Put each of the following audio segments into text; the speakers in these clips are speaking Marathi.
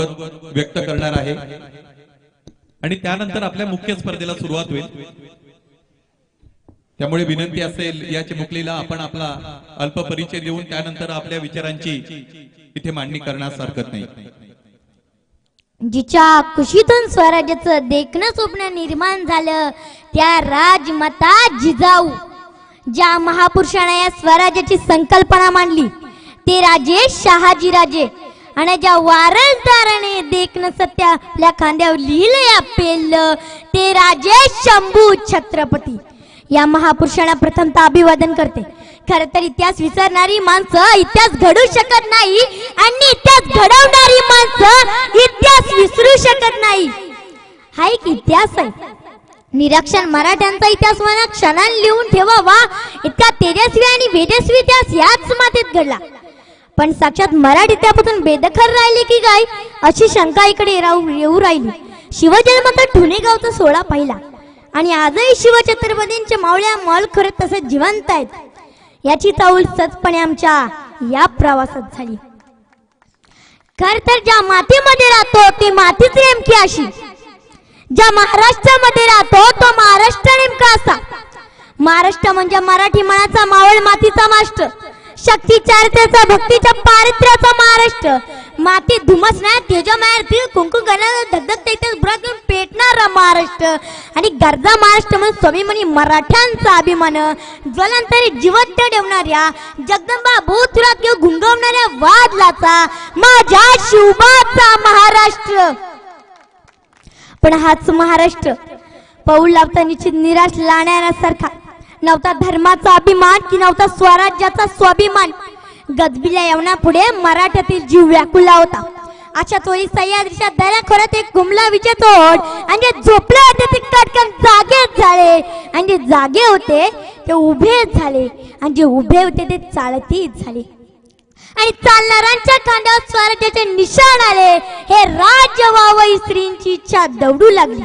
व्यक्त करणार आहे. आणि त्यानंतर आपल्या मुख्य स्पर्धेला सुरुवात होईल. त्यामुळे विनंती असेल या चिमुकलीला आपण आपला अल्प परिचय देऊन त्यानंतर आपल्या विचारांची इथे मांडणी करण्यास हरकत नाही. जिच्या कुशीतून स्वराज्याचं देखणं स्वप्न निर्माण झालं त्या राजमाता जिजाऊ ज्या महापुरुषाने या स्वराज्याची संकल्पना मांडली ते राजे शहाजी राजे आणि ज्या वारसदाराने देखणं सत्य आपल्या खांद्यावर लिहिले आपेल ते राजे शंभू छत्रपती. या महापुरुषांना प्रथमतः अभिवादन करते. खर तर इतिहास विसरणारी माणसं इतिहास घडू शकत नाही आणि इतिहास घडवणारी माणसं इतिहास विसरू शकत नाही. हा एक इतिहास आहे. निरक्षर मराठ्यांचा इतिहास म्हणा क्षणान लिहून ठेवावा इतका तेजस्वी आणि वेजस्वी इतिहास याच मातीत घडला. पण साक्षात मराठी त्यापासून बेदखल राहिले की काय? अशी शंका इकडे राहू येऊ राहिली. शिवजन्माचा ठुणेगावचा सोहळा पाहिला. आणि आजही शिवछत्रपतींच्या मावळ्या मॉल खरं तसं जिवंत आहेत. याची चाऊल सचपणे आमच्या या प्रवासात झाली. खर तर ज्या मातीमध्ये राहतो ती मातीच नेमकी अशी. ज्या महाराष्ट्रामध्ये राहतो तो महाराष्ट्र नेमका असा. महाराष्ट्र म्हणजे मराठी मनाचा मावळ मातीचा मास्टर. शक्ती चारित्र्याचा भक्तीच्या पारित्र्याचा महाराष्ट्र. माती धुमसणार तेजमायर कुंकू गणा धगधग ते बुरात घेऊन पेटणारा महाराष्ट्र. आणि गरजा महाराष्ट्र म्हणजे स्वाभिमानी मराठ्यांचा अभिमान. ज्वलंतरी जिवंत ठेवणाऱ्या जगदंबा भूतुरात घेऊन घुंगवणाऱ्या वादलाचा माझ्या शिवबाचा महाराष्ट्र. पण हाच महाराष्ट्र. पाऊल लावता निश्चित निराश लाण्यासारखा. नव्हता धर्माचा अभिमान की नव्हता स्वराज्याचा स्वाभिमान. गजबीला येवना पुढे मराठ्यातील जीव व्याकुला होता. अशा तोही सह्याद्रीच्या दऱ्या खोऱ्यात एक गुमला विजेतोड आणि जे झोपले होते ते कटकन जागेच झाले. आणि जे जागे होते ते उभेच झाले. आणि जे उभे होते ते चालतीच झाले. आणि चालणाऱ्यांच्या खांद्यावर स्वराज्याचे निशाण आले. हे राज्य व्हावं स्त्रींची इच्छा दौडू लागली.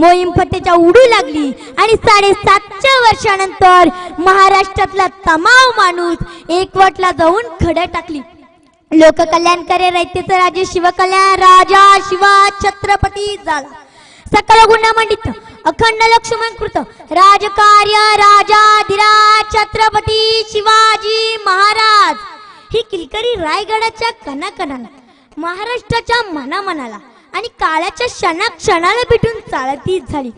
मोहीम फतेच्या उडू लागली आणि साडेसातच्या वर्षानंतर महाराष्ट्रातला तमाव माणूस एकवटला जाऊन खडं टाकली. लोककल्याणकारी रयतेचं राजे शिवकल्याण राजा शिवा छत्रपती झाला. सकल गुन्हा मंडित अखंड लक्ष्मण कृत राजकार्य राजा धीरा छत्रपती शिवाजी महाराज. ही किलकरी रायगडाच्या कणाकणाला महाराष्ट्राच्या मनामनाला. आणि काळाच्या क्षणा क्षणाला भेटून चालतीच झाली.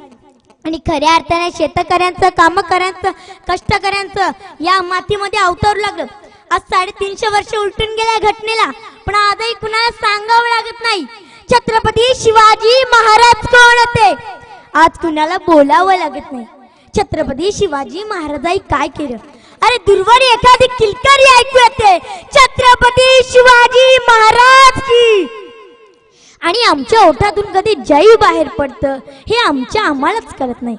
आणि खऱ्या अर्थाने शेतकऱ्यांचं कामकऱ्यांचं कष्टकऱ्यांचं या मातीमध्ये अवतरू लागलं. आज साडेतीनशे वर्ष उलटून गेल्या घटनेला पण आजही कुणाला सांगावं लागत नाही. छत्रपती शिवाजी महाराज कोण होते? आज कुणाला बोलावं लागत नाही. छत्रपती शिवाजी महाराजांनी काय केलं? अरे दुर्वारी एखादी किलकारी ऐकू येते. छत्रपती शिवाजी महाराज की! आणि आमच्या ओठातून कधी जैव बाहेर पडतं हे आमच्या आम्हालाच कळत नाही.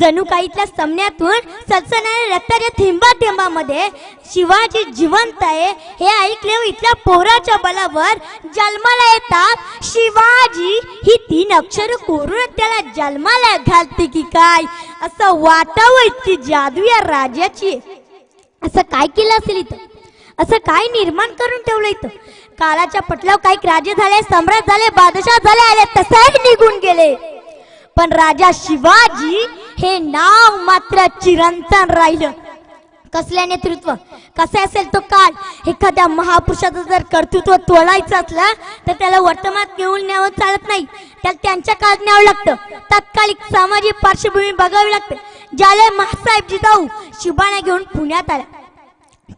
जणू काहीतल्या समन्यातून सामन्यातून सलसणाऱ्या रक्ताच्या थेंबा थेंबामध्ये शिवाजी जिवंत आहे हे ऐकले इथल्या पोराच्या बलावर जन्माला येतात. शिवाजी ही तीन अक्षर कोरून त्याला जन्माला घालते की काय? असं वाटावं इतकी जादू या राजाची असं काय केलं असेल इथं? असं काय निर्माण करून ठेवलं इथं? काळाच्या पटलावर काही राजे झाले सम्राट झाले बादशाह झाले आले तसेही निघून गेले. पण राजा शिवाजी हे नाव मात्र चिरंतन राहिलं. कसल्या नेतृत्व? कसं असेल तो काळ? एखाद्या महापुरुषाचं जर कर्तृत्व तोलायचं असलं तर त्याला वर्तमानात घेऊन न्यावं चालत नाही. त्याला त्यांच्या काळात न्यावं लागतं. तात्कालिक सामाजिक पार्श्वभूमी बघावी लागते. ज्याला महासाहेब जिजाऊ शिबाण्या घेऊन पुण्यात आल्या.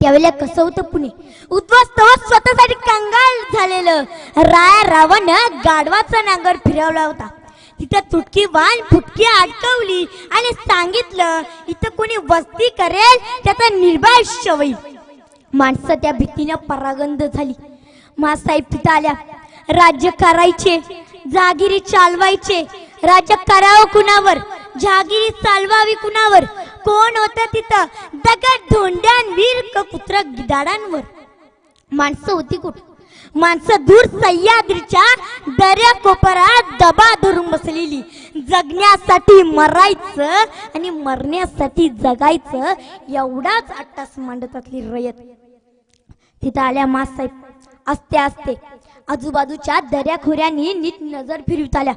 त्यावेळेला कसं होतं पुणे? उद्ध्वस्त होत स्वतःसाठी कंगाल झालेलं राया रावण गाढवाचा नांगर फिरवला होता. तिथं तुटकी वाण फुटकी अडकवली आणि सांगितलं इथं कोणी वस्ती करेल त्याचा निर्भाष्य होईल माणसं त्या भीतीनं परागंद झाली. मासाहेब तिथं आल्या. राज्य करायचे जागिरी चालवायचे. राज्य करावं कुणावर? जागिरी चालवावी कुणावर? कोण होत तिथं? दगड धोंड्यांवीर वीर कुत्र गिदाडांवर माणसं होती कुठं? माणसं दूर सह्याद्रीच्या दर्या कोपरात दबा धरून बसलेली. जगण्यासाठी मरायचं आणि मरण्यासाठी जगायचं एवढाच अट्टास मांडतातली रयत. तिथं आल्या मासाहेब असते असते आजूबाजूच्या दऱ्याखोऱ्यांनी नीट नजर फिरवत आल्या.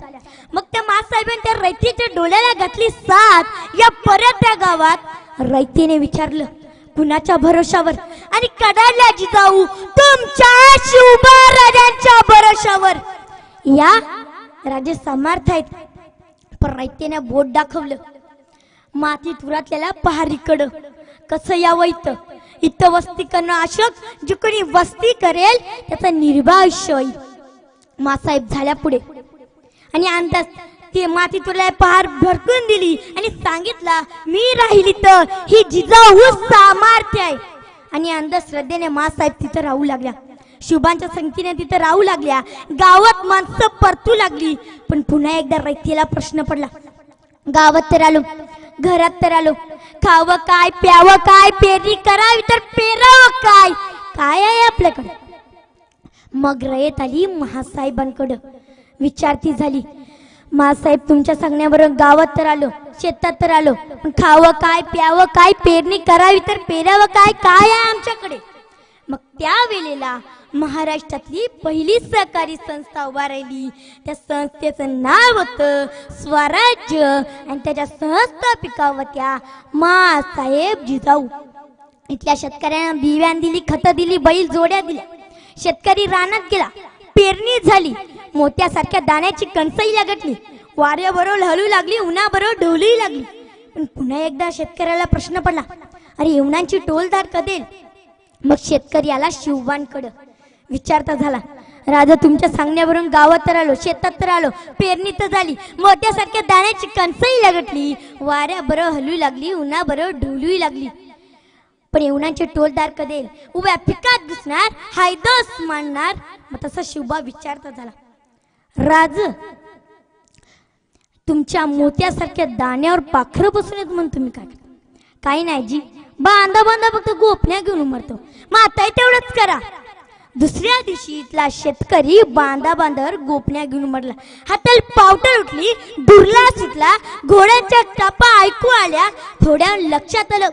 मग त्या मासाहेबांनी त्या रयतीच्या डोळ्याला घातली साथ. या परत त्या गावात रयतीने विचारलं कुणाच्या भरोशावर? आणि कडाडल्या जिजाऊ तुमच्या शिवबा राजांच्या भरोशावर. या राजे समर्थ आहेत. पण रयतेने बोट दाखवलं. मातीत उरातलेल्या पहारीकडं. कसं यावं इथं? इथं वस्ती करणं अशक जे कोणी वस्ती करेल त्याचं निर्भय होईल मासाहेब झाल्या पुढे. आणि अंदाज ते माती तुला पहार भरकून दिली आणि सांगितला मी राहिली तर ही जिजाऊ सामर्थ्य आहे. आणि अंधश्रद्धेने मासाहेब तिथं राहू लागल्या. शुभांच्या संख्येने तिथं राहू लागल्या. गावात माणसं परतू लागली. पण पुन्हा एकदा रयतीला प्रश्न पडला. गावात तर आलो. घरात तर आलो. खावं काय प्यावं काय पेरणी करावी तर पेरावं काय? काय आहे आपल्याकडे? मग रयत आली महासाहेबांकडं. विचारती झाली महासाहेब तुमच्या सांगण्याबरोबर गावात तर आलो शेतात तर आलो पण खावं काय प्यावं काय पेरणी करावी तर पेरावं काय? काय आहे आमच्याकडे? मग त्यावेळेला महाराष्ट्रातली पहिली सहकारी संस्था उभा राहिली. त्या संस्थेचं नाव होतं स्वराज्य आणि त्याच्या संस्थापिका होत्या मासाहेब जिजाऊ. इथल्या शेतकऱ्यांना बिव्यान दिली खतं दिली बैल जोड्या दिल्या. शेतकरी रानात गेला पेरणी झाली. मोत्यासारख्या दाण्याची कणसही लागटली. वाऱ्याबरोबर हलू लागली उन्हाबरोबर ढोलूही लागली. पण पुन्हा एकदा शेतकऱ्याला प्रश्न पडला अरे येवणांची टोलदार कदेल मग शेतकरी आला शिवबांकडं विचारता झाला राजा तुमच्या सांगण्यावरून गावात तर आलो शेतात तर आलो पेरणी तर झाली मोत्यासारख्या दाण्याची कणसही लगटली वाऱ्या बरं हलू लागली उन्हा बरं ढोलूही लागली. पण येवणाचे टोलदार कदेल उभ्या पिकात दिसणार हायदस मांडणार. मग तसा शिवबा विचारता झाला राज तुमच्या मोत्यासारख्या दाण्यावर पाखरं बसून येत म्हणून तुम्ही काय काही नाही जी बांधा बांधा फक्त गोपण्या घेऊन उमरतो. मग आता तेवढंच करा. दुसऱ्या दिवशी इथला शेतकरी बांधा बांधावर गोपण्या घेऊन उमरला हातल पावटर उठली दुर्ला सुटला घोड्याच्या टापा ऐकू आल्या थोड्या लक्षात आलं.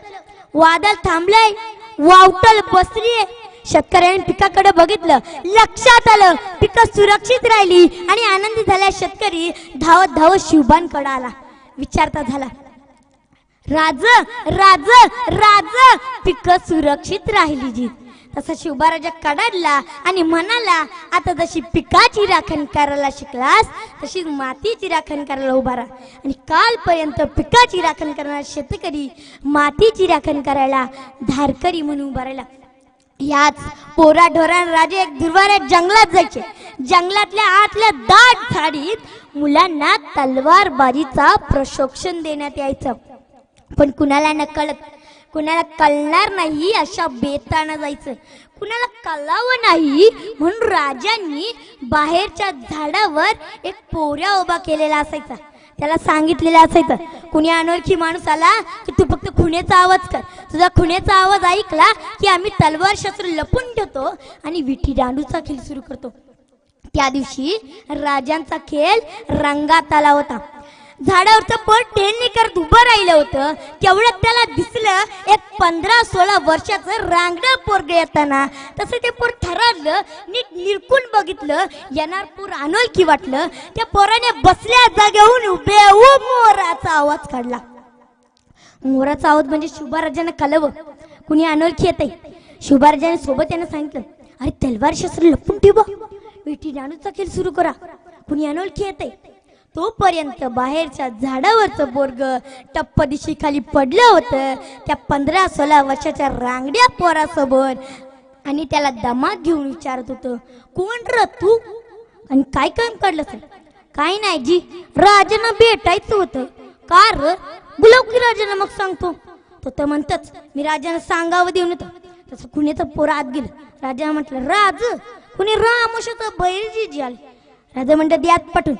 वादळ थांबलंय वावटल बसलीये शेतकऱ्याने पिकाकडे बघितलं लक्षात आलं. पिकं सुरक्षित राहिली आणि आनंदी झाल्या शेतकरी. धावत धावत शिवबांकडे आला. विचारता झाला. राज राज राज. पिक सुरक्षित राहिली जी तसा शिवबाराजा कडाडला आणि म्हणाला आता जशी पिकाची राखण करायला शिकलास तशी मातीची राखण करायला उभा राहा. आणि कालपर्यंत पिकाची राखण करणारा शेतकरी मातीची राखण करायला धारकरी म्हणून उभा राहिला. याच पोरा ढोरा राजे एक दुर्वाऱ्या जंगलात जायचे. जंगलातल्या आतल्या दाट झाडीत मुलांना तलवारबाजीचा प्रशिक्षण देण्यात यायचं. पण कुणाला नकळत कळत कुणाला कळणार नाही अशा बेताना जायचं. कुणाला कळावं नाही म्हणून राजांनी बाहेरच्या झाडावर एक पोऱ्या उभा केलेला असायचा. त्याला सांगितलेलं असायचं कुणी अनोळखी माणूस आला की तू फक्त खुण्याचा आवाज कर. तुझा खुण्याचा आवाज ऐकला की आम्ही तलवार शस्त्र लपून ठेवतो आणि विठी दांडूचा खेळ सुरू करतो. त्या दिवशी राजांचा खेळ रंगात आला होता. झाडावरचं पोर टेलनी करत उभं राहिलं होतं. तेवढ्यात त्याला दिसलं एक पंधरा सोळा वर्षाचं रांगडं पोरग येताना. तसं ते पोर थरारलं नीट निरकून बघितलं येणार पूर अनोळखी वाटलं. त्या पोराने बसल्या जागेहून उभे मोराचा आवाज काढला. मोराचा आवाज म्हणजे शुभाराजांना कलव कुणी अनोळखी येत शुभाराजाने सोबत यानं सांगितलं अरे तलवार शस्त्र लपून ठेवा विठी नाणूचा खेळ सुरू करा. कुणी अनोळखी येते तोपर्यंत बाहेरच्या झाडावरचं बोर्ग टप्प दिशी खाली पडलं होतं. त्या पंधरा सोळा वर्षाच्या रांगड्या पोरासोबत. आणि त्याला दमात घेऊन विचारत होतं कोण र तू? आणि काय काम काढलं सर? काय नाही जी राजांना भेटायचं होतं. का र? बोलाव की राजांना मग सांगतो. तो तर म्हणतच मी राजांना सांगावं देऊन येतो. तसं कुणीचं पोर आत गेलं. राजाने म्हटलं राज कुणी रामोशाचं बैरजी जी आली. राजा म्हणतात यात पटून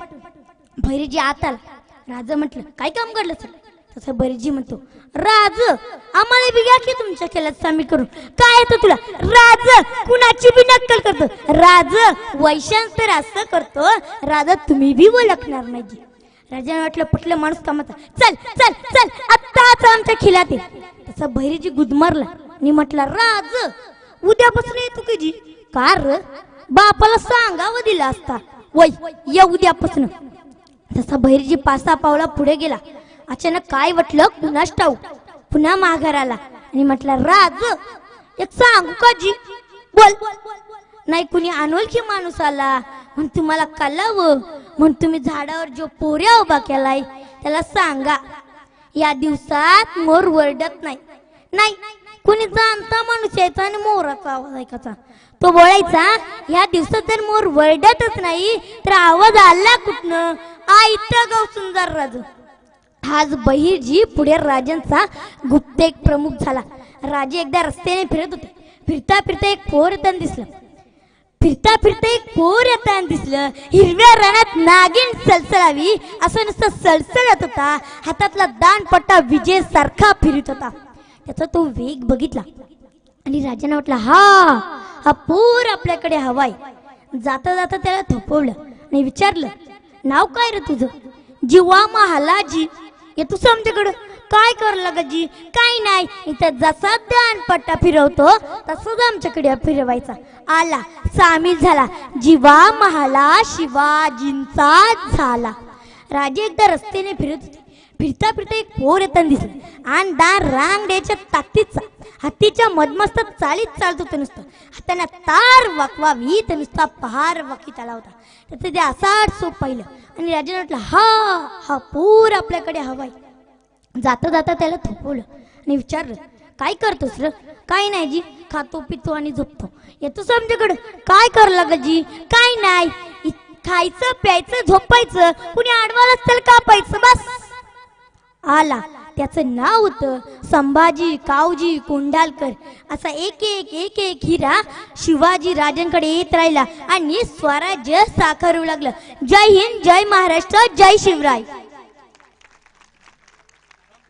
भैरीजी आत आला राजा म्हटलं काय काम घडलं सर? तसं भैरीजी म्हणतो राज आम्हाला बी घ्या की तुमच्या केल्यात सामील करून. काय येतं तुला? राज कुणाची बी नक्कल करतो. राज वैशांत तर असं करतो. राजा तुम्ही बी ओळखणार नाही जी. राजाने वाटलं पटलं माणूस कामाचा चल चल चल आत्ताच आमच्या खिलात ये. तसं भैरीजी गुदमारला. आणि म्हटलं राज उद्यापासून येतो की जी? कार बापाला सांगावं दिला असता. वय या उद्यापासून. तसा बहिरजी पाच सहा पावला पुढे गेला. अचानक काय वाटलं? पुन्हा ठाऊक पुन्हा माघार आला. आणि म्हटलं राज एक सांगू का जी? बोल. नाही कुणी अनोळखी माणूस आला. म्हणून तुम्हाला कलावं. म्हणून तुम्ही झाडावर जो पोऱ्या उभा केलाय त्याला सांगा. या दिवसात मोर वरडत नाही. नाही कुणी जाणता माणूस यायचा आणि मोराचा आवाज ऐकायचा. तो बोलायचा या दिवसात जर मोर वरडतच नाही तर आवाज आला कुठनं? आयत गाव सुंदर राजू. आज बहिरजी पुढे राजांचा गुप्तेक प्रमुख झाला. राजे एकदा रस्त्याने फिरत होते. फिरता फिरता एक पोर येताना दिसलं. फिरता फिरता एक पोर येताना दिसलं. हिरव्या रानात नागिन सलसलावी असं नुसतं सलसलत होता. हातातला दानपट्टा विजय सारखा फिरत होता. त्याचा तो वेग बघितला. आणि राजाने वाटला हा हा पोर आपल्याकडे हवाय. जाता जाता त्याला थोपवलं आणि विचारलं नाव काय रे तुझं? जीवा महालाजी येतोस आमच्याकडं. काय करला जी काय नाही. इथं जसा दानपट्टा फिरवतो तसंच आमच्याकडे फिरवायचा. आला सामील झाला. जीवा महाला शिवाजींचा झाला. राजे एकदा रस्त्याने फिरत होते. फिरता फिरता एक पोर येताना दिसला. आणि दार रांगड्याच्या ताकदीचा हत्तीच्या मधमस्त चालीत चालत होतं नुसतं. हाताने तार वाकवावी तर नुसता पहार वाकीत आला होता. तर ते असाच सोप पाहिलं. आणि राजाने म्हटलं हा हा पूर आपल्याकडे हवाय. जाता जाता त्याला थोपवलं आणि विचारलं काय करतोस र? काय नाही जी खातो पितो आणि झोपतो. येतोस आमच्याकडं? काय करू ग जी? काय नाही. खायचं प्यायचं झोपायचं. कुणी आडवालाच असतं कापायचं बस. आला. त्याचं नाव होतं संभाजी कावजी कोंडालकर. असा एक एक एक एक हिरा शिवाजी राजांकडे येत राहिला आणि स्वराज्य साकारू लागलं. जय हिंद जय महाराष्ट्र जय शिवराय.